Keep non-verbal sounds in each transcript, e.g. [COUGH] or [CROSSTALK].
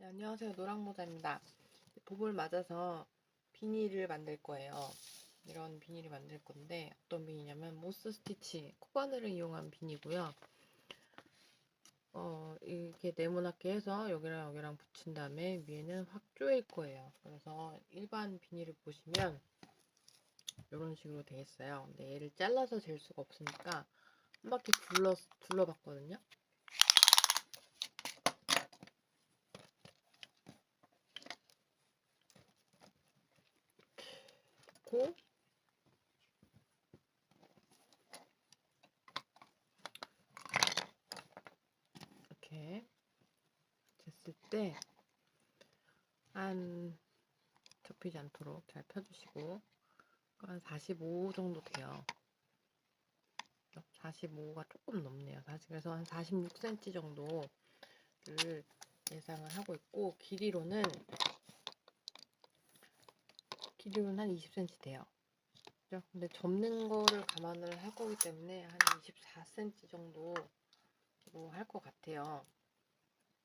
네, 안녕하세요. 노랑모자입니다. 봄을 맞아서 비닐을 만들 거예요. 이런 비닐을 만들 건데 어떤 비닐이냐면 모스 스티치 코바늘을 이용한 비닐이고요. 어, 이렇게 네모나게 해서 여기랑 여기랑 붙인 다음에 위에는 확 조일 거예요. 그래서 일반 비닐을 보시면 이런 식으로 돼 있어요. 근데 얘를 잘라서 잴 수가 없으니까 한 바퀴 둘러 둘러봤거든요. 고 이렇게 됐을 때한 접히지 않도록 잘 펴주시고 한 45 정도 돼요. 45가 조금 넘네요. 그래서 한 46cm 정도를 예상을 하고 있고 길이로는 길이로는 한 20cm 돼요. 그죠? 근데 접는 거를 감안을 할 거기 때문에 한 24cm 정도로 할것 같아요.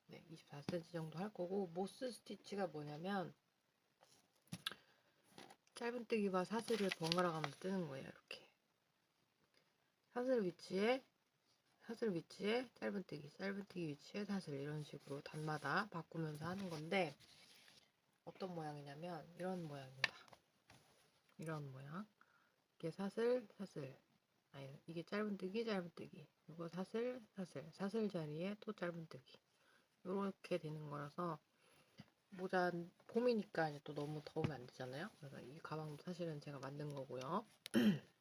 네, 24cm 정도 할 거고 모스 스티치가 뭐냐면 짧은뜨기와 사슬을 번갈아 가면서 뜨는 거예요. 이렇게 사슬 위치에 사슬 위치에 짧은뜨기, 짧은뜨기 위치에 사슬 이런 식으로 단마다 바꾸면서 하는 건데 어떤 모양이냐면 이런 모양입니다. 이런 모양. 이게 사슬, 사슬. 아니, 이게 짧은뜨기, 짧은뜨기. 이거 사슬, 사슬. 사슬 자리에 또 짧은뜨기. 이렇게 되는 거라서 모자 봄이니까 이제 또 너무 더우면 안 되잖아요. 그래서 이 가방도 사실은 제가 만든 거고요. [CLEARS THROAT]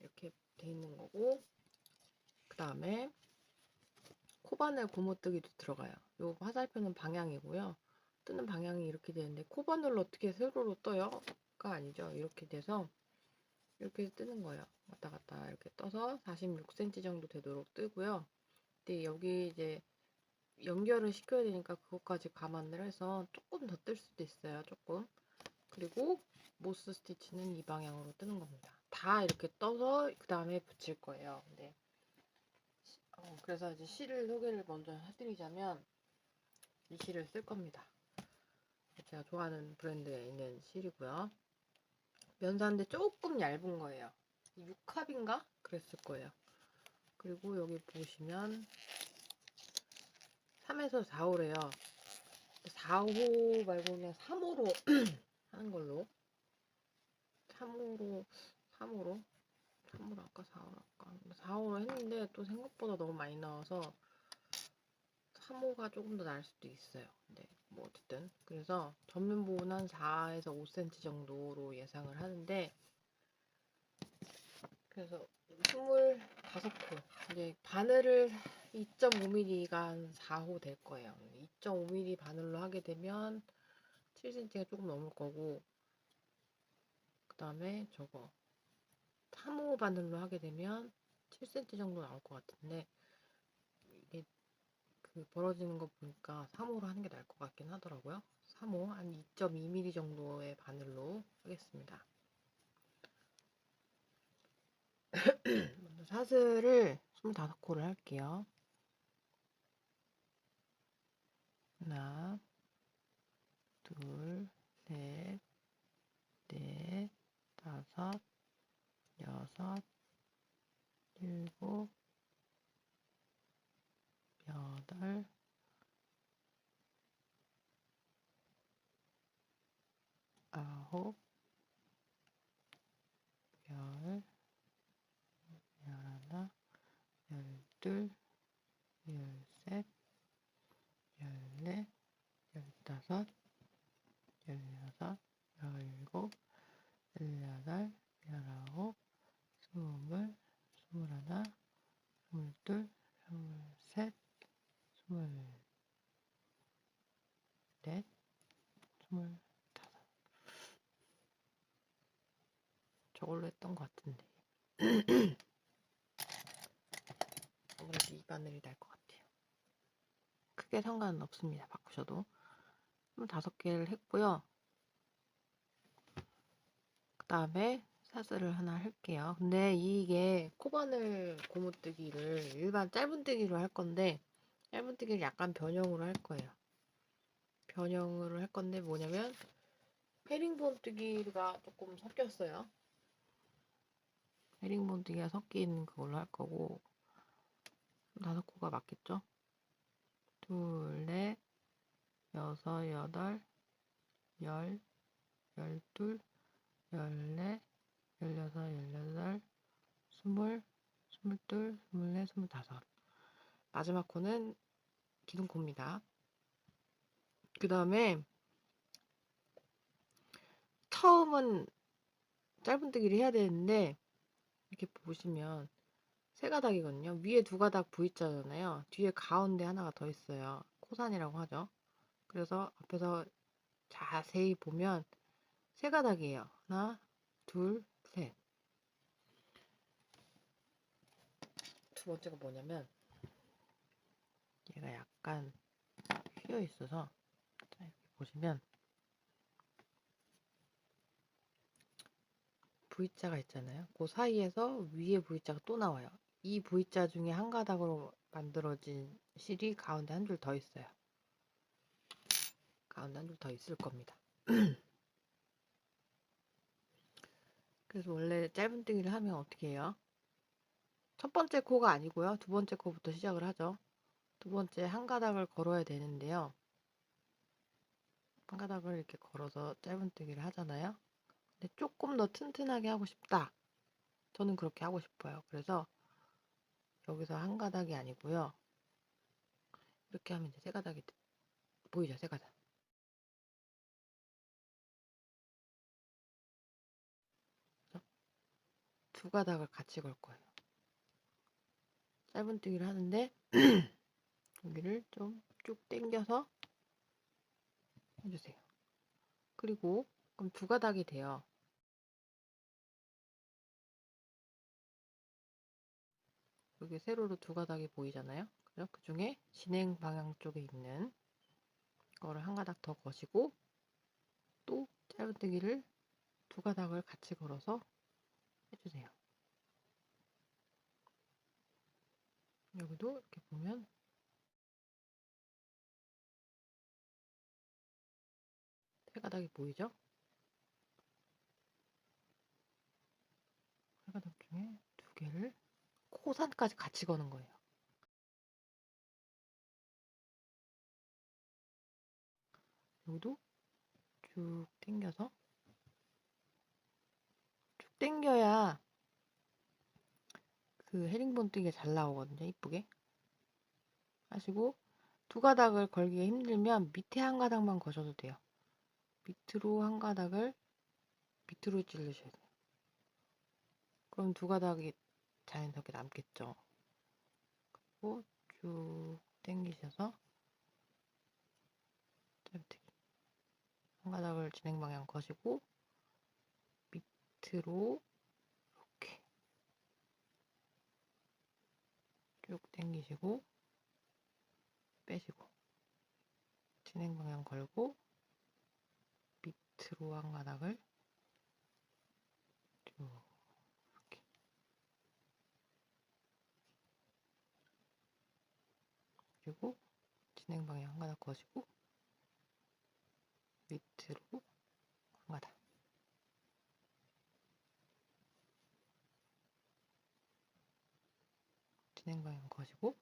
이렇게 돼 있는 거고 그 다음에 코바늘 고무뜨기도 들어가요. 요 화살표는 방향이고요. 뜨는 방향이 이렇게 되는데 코바늘로 어떻게 세로로 떠요? 가 아니죠. 이렇게 돼서 이렇게 뜨는 거예요. 왔다 갔다 이렇게 떠서 46cm 정도 되도록 뜨고요. 근데 여기 이제 연결을 시켜야 되니까 그것까지 감안을 해서 조금 더 뜰 수도 있어요. 조금. 그리고 모스 스티치는 이 방향으로 뜨는 겁니다. 다 이렇게 떠서 그 다음에 붙일 거예요. 근데 어, 그래서 이제 실을 소개를 먼저 해드리자면 이 실을 쓸 겁니다. 제가 좋아하는 브랜드에 있는 실이고요. 면사인데 조금 얇은 거예요. 6합인가? 그랬을 거예요. 그리고 여기 보시면 3에서 4호래요. 4호 말고 그냥 3호로 하는 걸로 3호로 3호로 3호로 할까 4호로 할까 4호로 했는데 또 생각보다 너무 많이 나와서 3호가 조금 더 나을 수도 있어요. 근데 뭐 어쨌든 그래서 전면 부분 한 4에서 5cm 정도로 예상을 하는데 그래서 25코 이제 바늘을 2.5mm가 한 4호 될 거예요. 2.5mm 바늘로 하게 되면 7cm가 조금 넘을 거고 그 다음에 저거 3호 바늘로 하게 되면 7cm 정도 나올 것 같은데 벌어지는 거 보니까 3호로 하는 게 나을 것 같긴 하더라고요. 3호 한 2.2mm 정도의 바늘로 하겠습니다. [CLEARS THROAT] 먼저 사슬을 25코를 할게요. 하나, 둘, 셋, 넷, 다섯, 여섯, 일곱, 여덟, 아홉, 열, 열하나, 열둘, 열셋, 열넷, 열다섯, 열여섯, 열일곱, 열여덟, 열아홉, 스물, 스물하나, 스물둘, 스물셋, 스물넷, 스물다섯. 저걸로 했던 것 같은데. [CLEARS THROAT] 아무래도 이 바늘이 날 것 같아요. 크게 상관은 없습니다. 바꾸셔도. 25개를 했고요. 그 다음에 사슬을 하나 할게요. 근데 이게 코바늘 고무뜨기를 일반 짧은뜨기로 할 건데 짧은뜨기를 약간 변형으로 할 거예요. 변형으로 할 건데 뭐냐면 헤링본 뜨기가 조금 섞였어요. 헤링본 뜨기가 섞인 그걸로 할 거고 다섯 코가 맞겠죠? 둘, 넷, 여섯, 여덟, 열, 열둘, 열넷, 열여섯, 열여덟, 스물, 스물둘, 스물넷, 스물다섯. 마지막 코는 기둥코입니다. 그 다음에 처음은 짧은뜨기를 해야 되는데 이렇게 보시면 세 가닥이거든요. 위에 두 가닥 V자잖아요. 뒤에 가운데 하나가 더 있어요. 코산이라고 하죠. 그래서 앞에서 자세히 보면 세 가닥이에요. 하나, 둘, 셋. 두 번째가 뭐냐면 얘가 약간 휘어 있어서 자, 이렇게 보시면 V자가 있잖아요. 그 사이에서 위에 V자가 또 나와요. 이 V자 중에 한 가닥으로 만들어진 실이 가운데 한 줄 더 있어요. 가운데 한 줄 더 있을 겁니다. [CLEARS THROAT] 그래서 원래 짧은뜨기를 하면 어떻게 해요? 첫 번째 코가 아니고요. 두 번째 코부터 시작을 하죠. 두 번째 한 가닥을 걸어야 되는데요. 한 가닥을 이렇게 걸어서 짧은뜨기를 하잖아요. 근데 조금 더 튼튼하게 하고 싶다. 저는 그렇게 하고 싶어요. 그래서 여기서 한 가닥이 아니고요. 이렇게 하면 이제 세 가닥이 보이죠? 세 가닥. 두 가닥을 같이 걸 거예요. 짧은뜨기를 하는데 [CLEARS THROAT] 여기를 좀 쭉 당겨서 해주세요. 그리고 그럼 두 가닥이 돼요. 여기 세로로 두 가닥이 보이잖아요. 그죠? 그 중에 진행 방향 쪽에 있는 거를 한 가닥 더 거시고 또 짧은뜨기를 두 가닥을 같이 걸어서 해주세요. 여기도 이렇게 보면 세 가닥이 보이죠? 중에 두 개를 코산까지 같이 거는 거예요. 여기도 쭉 당겨서 쭉 당겨야 그 헤링본 뜨기가 잘 나오거든요. 이쁘게 하시고 두 가닥을 걸기가 힘들면 밑에 한 가닥만 거셔도 돼요. 밑으로 한 가닥을 밑으로 찌르셔야 돼요. 그럼 두 가닥이 자연스럽게 남겠죠. 그리고 쭉 당기셔서 한 가닥을 진행 방향 거시고 밑으로 이렇게 쭉 당기시고 빼시고 진행 방향 걸고 밑으로 한 가닥을 쭉 이렇게 그리고 진행 방향 한 가닥 거시고 밑으로 한 가닥. 진행 방향 거시고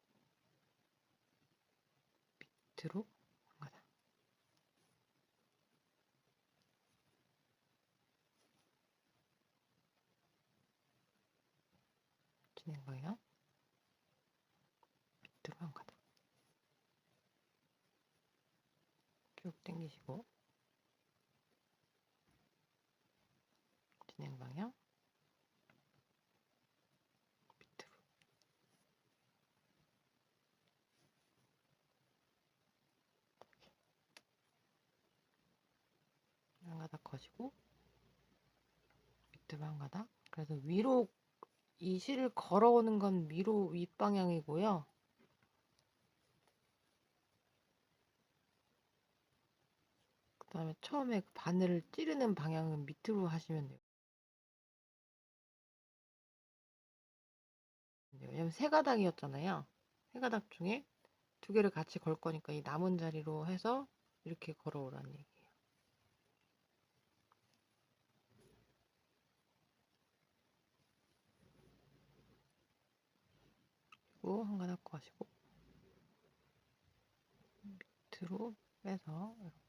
밑으로 한 가닥. 진행 방향 밑으로 한 가닥 쭉 당기시고 진행 방향 밑으로. 한 가닥 거시고 밑으로 한 가닥. 그래서 위로 이 실을 걸어오는 건 위로 윗방향이고요 다음에 처음에 그 바늘을 찌르는 방향은 밑으로 하시면 돼요. 왜냐면 세 가닥이었잖아요. 세 가닥 중에 두 개를 같이 걸 거니까 이 남은 자리로 해서 이렇게 걸어오라는 얘기예요. 그리고 한간 합고 하시고 밑으로 빼서 이렇게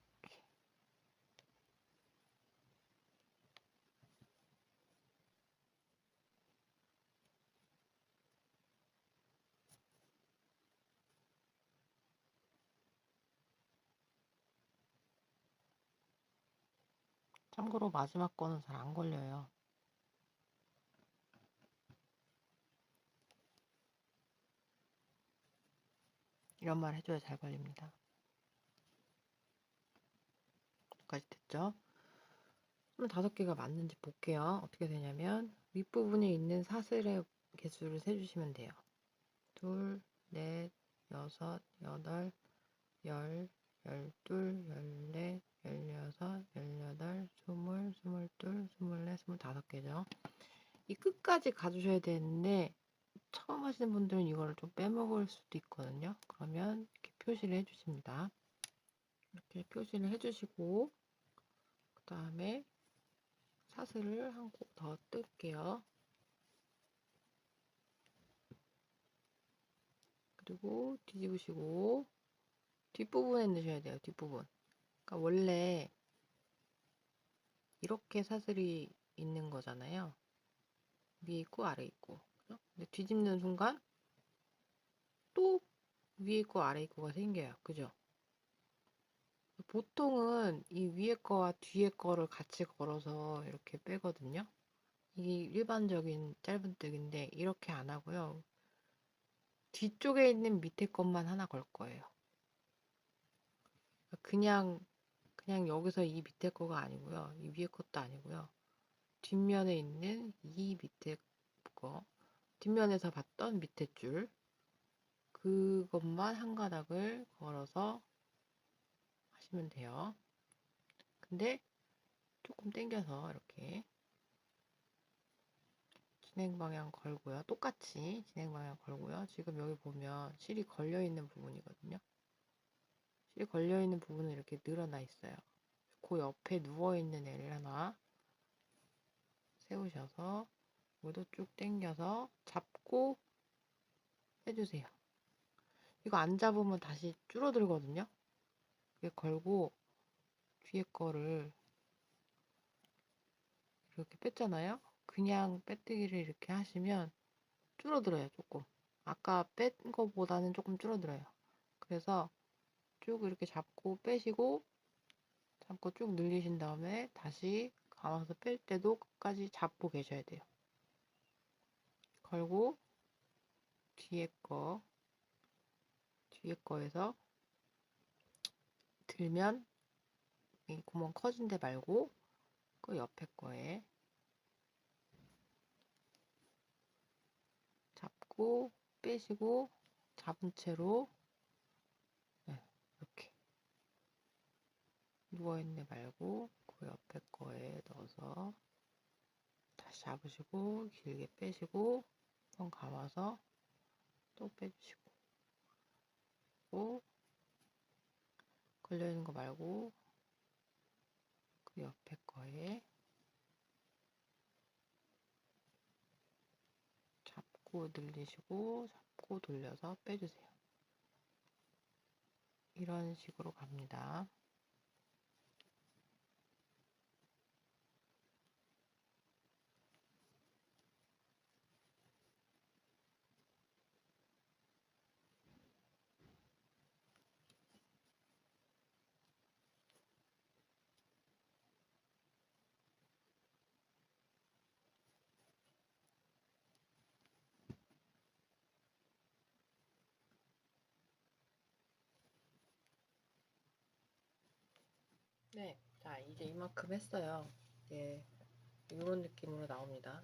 참고로 마지막 거는 잘 안 걸려요. 이런 말 해줘야 잘 걸립니다. 여기까지 됐죠? 그럼 다섯 개가 맞는지 볼게요. 어떻게 되냐면 윗부분에 있는 사슬의 개수를 세주시면 돼요. 둘, 넷, 여섯, 여덟, 열, 열둘, 열넷, 열여섯, 열여덟, 스물, 스물둘, 스물넷, 스물 개죠. 이 끝까지 가주셔야 되는데 처음 하시는 분들은 이걸 좀 빼먹을 수도 있거든요. 그러면 이렇게 표시를 해주십니다. 이렇게 표시를 해주시고 그 다음에 사슬을 한곳더 뜰게요. 그리고 뒤집으시고 뒷부분에 넣으셔야 돼요. 뒷부분. 그러니까 원래 이렇게 사슬이 있는 거잖아요. 위에 있고 아래 있고. 근데 뒤집는 순간 또 위에 있고 아래 있고가 생겨요. 그죠? 보통은 이 위에 거와 뒤에 거를 같이 걸어서 이렇게 빼거든요. 이게 일반적인 짧은뜨기인데 이렇게 안 하고요. 뒤쪽에 있는 밑에 것만 하나 걸 거예요. 그냥 그냥 여기서 이 밑에 거가 아니고요. 이 위에 것도 아니고요. 뒷면에 있는 이 밑에 거 뒷면에서 봤던 밑에 줄 그것만 한 가닥을 걸어서 하시면 돼요. 근데 조금 당겨서 이렇게 진행 방향 걸고요. 똑같이 진행 방향 걸고요. 지금 여기 보면 실이 걸려 있는 부분이거든요. 실이 걸려 있는 부분은 이렇게 늘어나 있어요. 그 옆에 누워 있는 애를 하나 세우셔서 여기도 쭉 당겨서 잡고 해주세요. 이거 안 잡으면 다시 줄어들거든요. 이렇게 걸고 뒤에 거를 이렇게 뺐잖아요. 그냥 빼뜨기를 이렇게 하시면 줄어들어요, 조금. 아까 뺀 거보다는 조금 줄어들어요. 그래서 쭉 이렇게 잡고 빼시고 잡고 쭉 늘리신 다음에 다시 감아서 뺄 때도 끝까지 잡고 계셔야 돼요. 걸고 뒤에 거 뒤에 거에서 들면 이 구멍 커진 데 말고 그 옆에 거에 잡고 빼시고 잡은 채로 네, 이렇게 누워있네 말고 그 옆에 거에 넣어서 다시 잡으시고 길게 빼시고 한번 감아서 또 빼주시고 또 걸려있는 거 말고 그 옆에 거에 잡고 늘리시고 잡고 돌려서 빼주세요. 이런 식으로 갑니다. 네, 자 이제 이만큼 했어요. 예, 이런 느낌으로 나옵니다.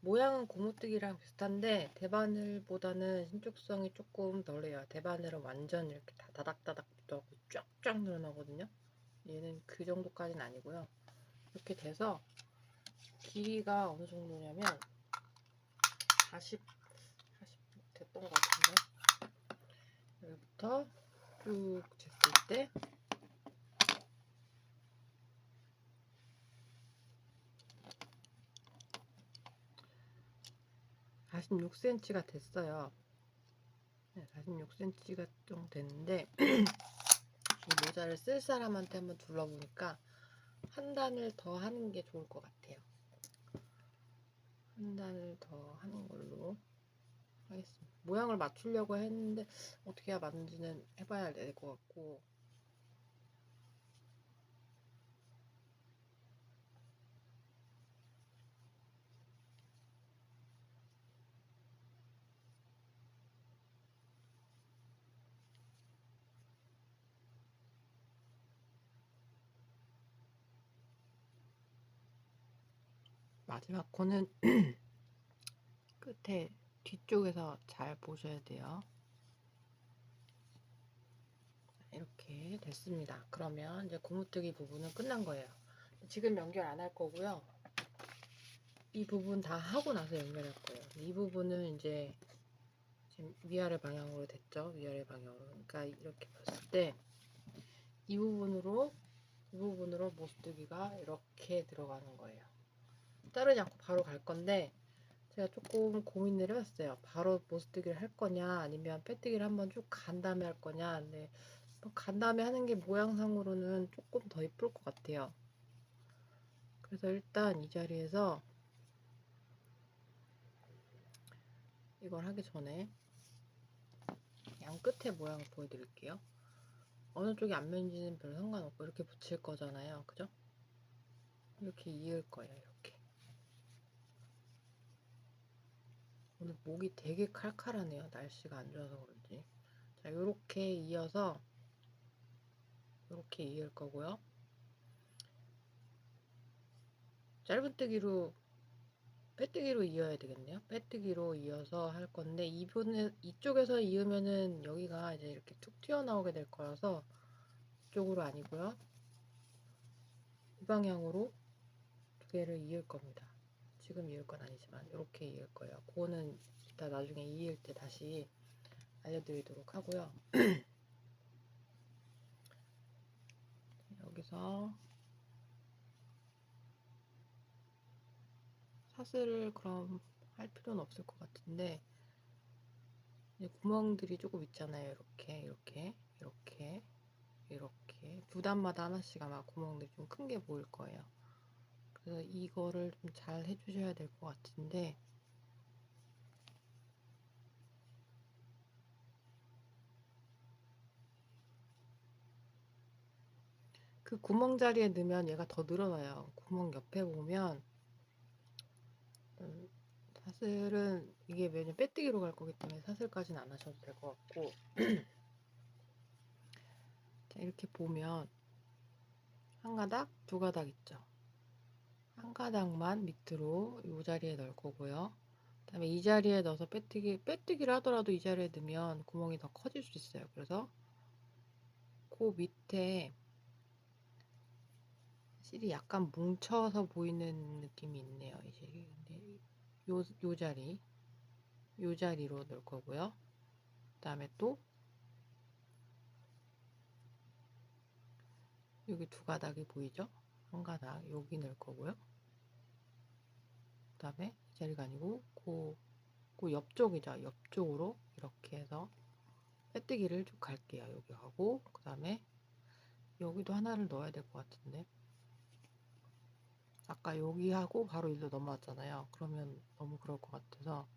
모양은 고무뜨기랑 비슷한데 대바늘보다는 신축성이 조금 덜해요. 대바늘은 완전 이렇게 다 다닥다닥 붙어갖고 쫙쫙 늘어나거든요. 얘는 그 정도까지는 아니고요. 이렇게 돼서 길이가 어느 정도냐면 40, 40 됐던 것 같은데 여기부터 쭉 쟀을 때 (46 cm가) 됐어요. 네, 46cm가 좀 됐는데 [CLEARS THROAT] 이 모자를 쓸 사람한테 한번 둘러보니까 한 단을 더 하는 게 좋을 것 같아요. 한 단을 더 하는 걸로 하겠습니다. 모양을 맞추려고 했는데 어떻게 해야 맞는지는 해봐야 될 것 같고 마지막 코는 [CLEARS THROAT] 끝에 뒤쪽에서 잘 보셔야 돼요. 이렇게 됐습니다. 그러면 이제 고무뜨기 부분은 끝난 거예요. 지금 연결 안 할 거고요. 이 부분 다 하고 나서 연결할 거예요. 이 부분은 이제 지금 위아래 방향으로 됐죠. 위아래 방향으로. 그러니까 이렇게 봤을 때 이 부분으로 이 부분으로 모스뜨기가 이렇게 들어가는 거예요. 자르지 않고 바로 갈 건데 제가 조금 고민을 해봤어요. 바로 모스뜨기를 할 거냐 아니면 빼뜨기를 한번 쭉 간 다음에 할 거냐 근데 뭐간 다음에 하는 게 모양상으로는 조금 더 이쁠 것 같아요. 그래서 일단 이 자리에서 이걸 하기 전에 양 끝에 모양을 보여드릴게요. 어느 쪽이 앞면인지는 별로 상관없고 이렇게 붙일 거잖아요. 그죠? 이렇게 이을 거예요. 이렇게. 오늘 목이 되게 칼칼하네요. 날씨가 안 좋아서 그런지. 자, 요렇게 이어서 요렇게 이을 거고요. 짧은뜨기로 빼뜨기로 이어야 되겠네요. 빼뜨기로 이어서 할 건데 이분은 이쪽에서 이으면은 여기가 이제 이렇게 툭 튀어나오게 될 거라서 이쪽으로 아니고요. 이 방향으로 두 개를 이을 겁니다. 지금 이을 건 아니지만 이렇게 이을 거예요. 그거는 이따 나중에 이을 때 다시 알려드리도록 하고요. [CLEARS THROAT] 여기서 사슬을 그럼 할 필요는 없을 것 같은데 구멍들이 조금 있잖아요. 이렇게 이렇게 이렇게 이렇게 두 단마다 하나씩 아마 구멍들이 좀 큰 게 보일 거예요. 그래서 이거를 좀 잘 해주셔야 될 것 같은데. 그 구멍 자리에 넣으면 얘가 더 늘어나요. 구멍 옆에 보면. 음, 사슬은 이게 왜냐면 빼뜨기로 갈 거기 때문에 사슬까지는 안 하셔도 될 것 같고. [CLEARS THROAT] 자 이렇게 보면 한 가닥 두 가닥 있죠 한 가닥만 밑으로 이 자리에 넣을 거고요. 그 다음에 이 자리에 넣어서 빼뜨기 빼뜨기를 하더라도 이 자리에 넣으면 구멍이 더 커질 수 있어요. 그래서 그 밑에 실이 약간 뭉쳐서 보이는 느낌이 있네요 이 실이. 근데 요, 요 자리 요 자리로 넣을 거고요. 그 다음에 또 여기 두 가닥이 보이죠? 한 가닥 여기 넣을 거고요 그 다음에 이 자리가 아니고 그, 그 옆쪽이죠 옆쪽으로 이렇게 해서 빼뜨기를 쭉 갈게요 여기 하고. 그 다음에 여기도 하나를 넣어야 될 것 같은데. 아까 여기 하고 바로 일로 넘어왔잖아요. 그러면 너무 그럴 것 같아서.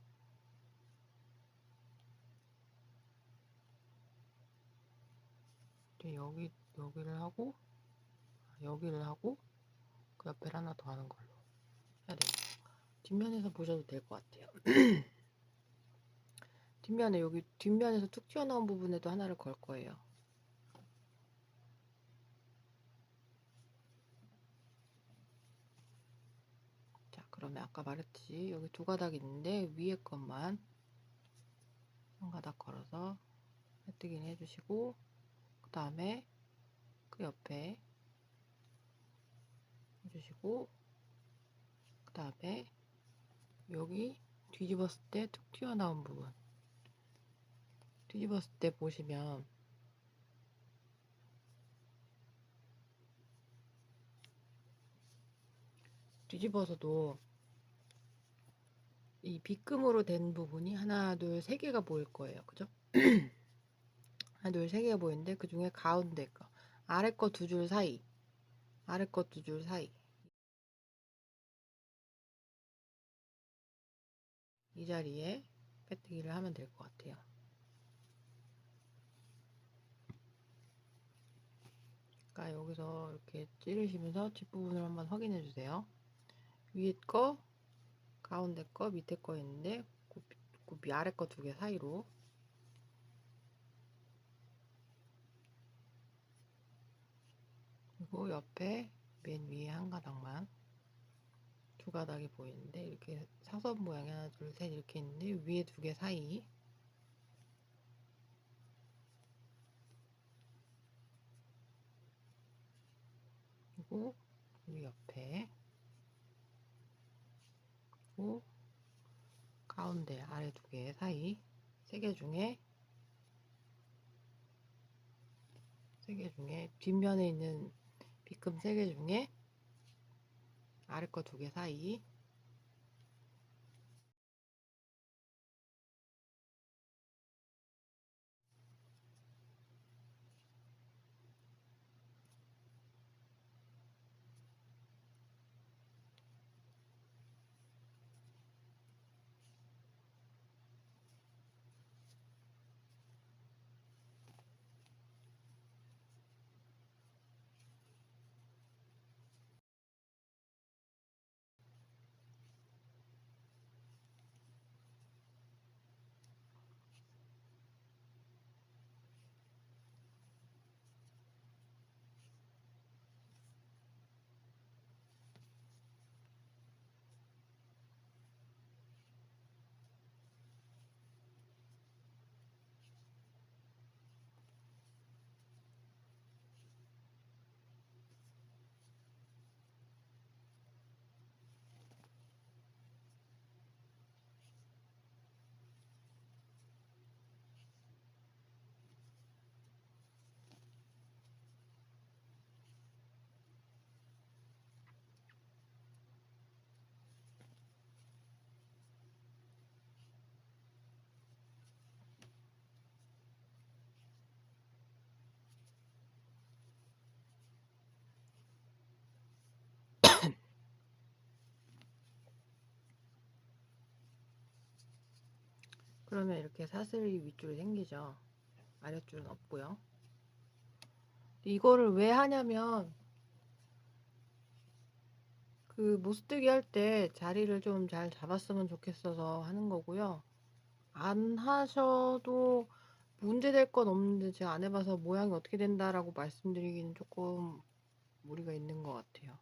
여기 여기를 하고 여기를 하고 그 옆에 하나 더 하는 걸로 해야 돼요. 뒷면에서 보셔도 될 것 같아요. [CLEARS THROAT] 뒷면에 여기 뒷면에서 툭 튀어나온 부분에도 하나를 걸 거예요. 자 그러면 아까 말했듯이 여기 두 가닥 있는데 위에 것만 한 가닥 걸어서 빼뜨기는 해주시고 그 다음에 그 옆에 해주시고 그 다음에 여기 뒤집었을 때 툭 튀어나온 부분. 뒤집었을 때 보시면 뒤집어서도 이 빗금으로 된 부분이 하나 둘 세 개가 보일 거예요. 그죠? [CLEARS THROAT] 하나 둘 세 개가 보이는데 그 중에 가운데 거 아래 거 두 줄 사이 아래 거 두 줄 사이. 이 자리에 빼뜨기를 하면 될 것 같아요. 그러니까 여기서 이렇게 찌르시면서 뒷부분을 한번 확인해 주세요. 위에 거, 가운데 거, 밑에 거 있는데 그, 그 아래 거 두 개 사이로 그리고 옆에 맨 위에 한 가닥만 두 가닥이 보이는데 이렇게 사선 모양이 하나 둘 셋 이렇게 있는데 위에 두 개 사이. 그리고 여기 옆에. 그리고 가운데 아래 두 개 사이. 세 개 중에 세 개 중에 뒷면에 있는 빗금 세 개 중에 아래 거 두 개 사이 그러면 이렇게 사슬이 윗줄이 생기죠. 아랫줄은 없고요. 이거를 왜 하냐면 그 모스뜨기 할 때 자리를 좀 잘 잡았으면 좋겠어서 하는 거고요. 안 하셔도 문제될 건 없는데 제가 안 해봐서 모양이 어떻게 된다라고 말씀드리기는 조금 무리가 있는 것 같아요.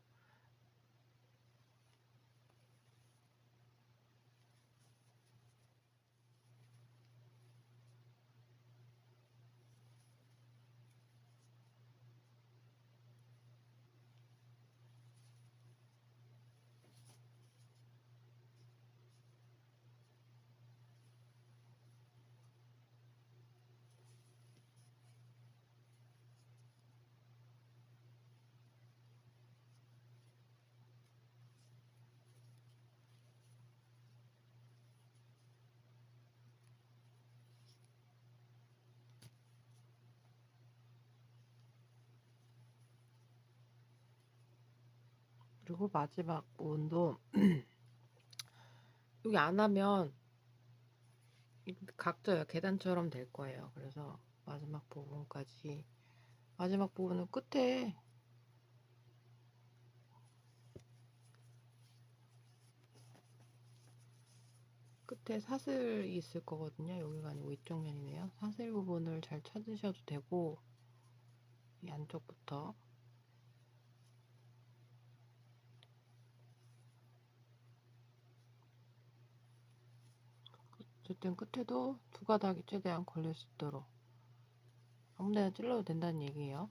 그리고 마지막 부분도 [CLEARS THROAT] 여기 안 하면 각져요. 계단처럼 될 거예요. 그래서 마지막 부분까지 마지막 부분은 끝에 끝에 사슬이 있을 거거든요. 여기가 아니고 이쪽 면이네요. 사슬 부분을 잘 찾으셔도 되고 이 안쪽부터 어쨌든 끝에도 두 가닥이 최대한 걸릴 수 있도록 아무데나 찔러도 된다는 얘기예요.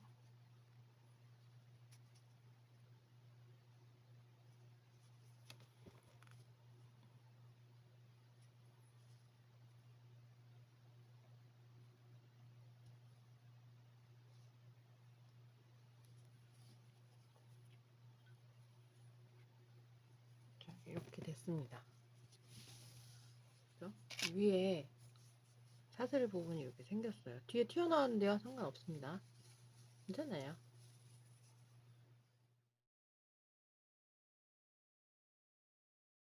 이렇게 됐습니다. 위에 사슬 부분이 이렇게 생겼어요. 뒤에 튀어나왔는데요. 상관없습니다. 괜찮아요.